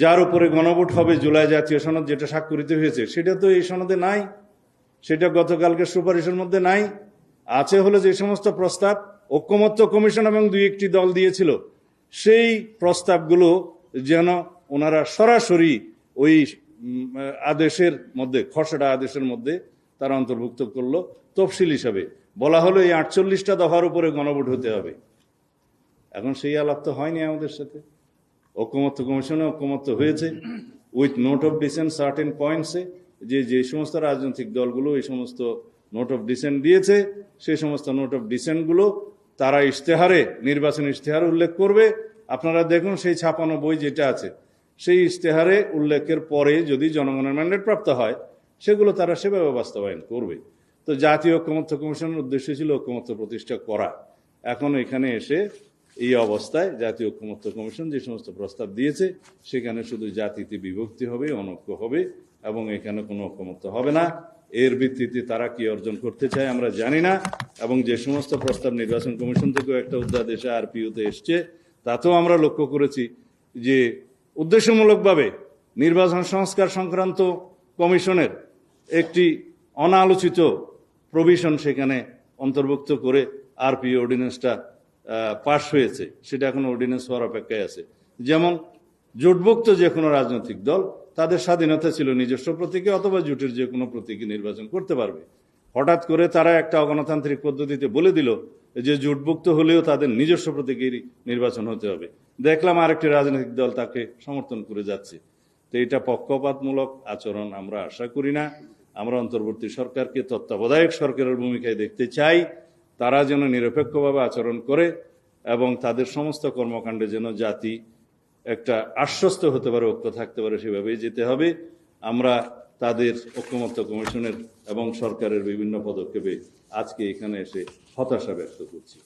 যার উপরে গণভোট হবে জুলাই জাতীয় সনদ যেটা স্বাক্ষরিত হয়েছে, সেটা তো এই সনদে নাই। সেটা গতকালকে সুপারিশের মধ্যে নাই। আছে হলো যে সমস্ত প্রস্তাব, ঐক্যমত্য কমিশন এবং দুই একটি দল দিয়েছিল। সেই প্রস্তাবগুলো যেন ওনারা সরাসরি ওই আদেশের মধ্যে, খসড়া আদেশের মধ্যে তারা অন্তর্ভুক্ত করল তফসিল হিসাবে। বলা হলো এই আটচল্লিশটা দফার উপরে গণভোট হতে হবে। এখন সেই আলাপ তো হয়নি আমাদের সাথে। ঐক্যমত্য কমিশনে ঐক্যমত্য হয়েছে। With note of dissent certain পয়েন্টসে যে যে সমস্ত রাজনৈতিক দলগুলো এই সমস্ত নোট অফ ডিসেন্ট দিয়েছে সেই সমস্ত নোট অফ ডিসেন্টগুলো তারা ইশতেহারে, নির্বাচন ইশতেহারে উল্লেখ করবে। আপনারা দেখুন সেই ছাপানো বই যেটা আছে, সেই ইশতেহারে উল্লেখের পরে যদি জনগণের ম্যান্ডেট প্রাপ্ত হয়, সেগুলো তারা সেভাবে বাস্তবায়ন করবে। তো জাতীয় ঐক্যমত্য কমিশনের উদ্দেশ্য ছিল ঐক্যমত্য প্রতিষ্ঠা করা। এখন এখানে এসে এই অবস্থায় জাতীয় ঐক্যমত্য কমিশন যে সমস্ত প্রস্তাব দিয়েছে, সেখানে শুধু জাতিতে বিভক্তি হবে, অনৈক্য হবে, এবং এখানে কোনো ঐক্যমত্য হবে না। এর ভিত্তিতে তারা কি অর্জন করতে চায় আমরা জানি না, এবং যে সমস্ত প্রস্তাব নির্বাচন কমিশন থেকেও একটা অধ্যাদেশে আরপিওতে এসছে, তাতেও আমরা লক্ষ্য করেছি যে উদ্দেশ্যমূলকভাবে নির্বাচন সংস্কার সংক্রান্ত কমিশনের একটি অনালোচিত প্রভিশন সেখানে অন্তর্ভুক্ত করে আরপি অর্ডিন্যান্সটা পাশ হয়েছে, সেটা এখন অর্ডিন্যান্স হওয়ার অপেক্ষায় আছে। যেমন জোটভুক্ত যে কোনো রাজনৈতিক দল, তাদের স্বাধীনতা ছিল নিজস্ব প্রতীকে অথবা জোটের যে কোনো প্রতীকে নির্বাচন করতে পারবে। হঠাৎ করে তারা একটা অগণতান্ত্রিক পদ্ধতিতে বলে দিল যে জোটভুক্ত হলেও তাদের নিজস্ব প্রতীকেরই নির্বাচন হতে হবে। দেখলাম আরেকটি রাজনৈতিক দল তাকে সমর্থন করে যাচ্ছে। তো এটা পক্ষপাতমূলক আচরণ আমরা আশা করি না। আমরা অন্তর্বর্তী সরকারকে তত্ত্বাবধায়ক সরকারের ভূমিকায় দেখতে চাই। তারা যেন নিরপেক্ষভাবে আচরণ করে এবং তাদের সমস্ত কর্মকাণ্ডে যেন জাতি একটা আশ্বস্ত হতে পারে, ঐক্য থাকতে পারে, সেভাবেই যেতে হবে। আমরা তাদের ঐক্যমত্য কমিশনের এবং সরকারের বিভিন্ন পদক্ষেপে আজকে এখানে এসে হতাশা ব্যক্ত করছি।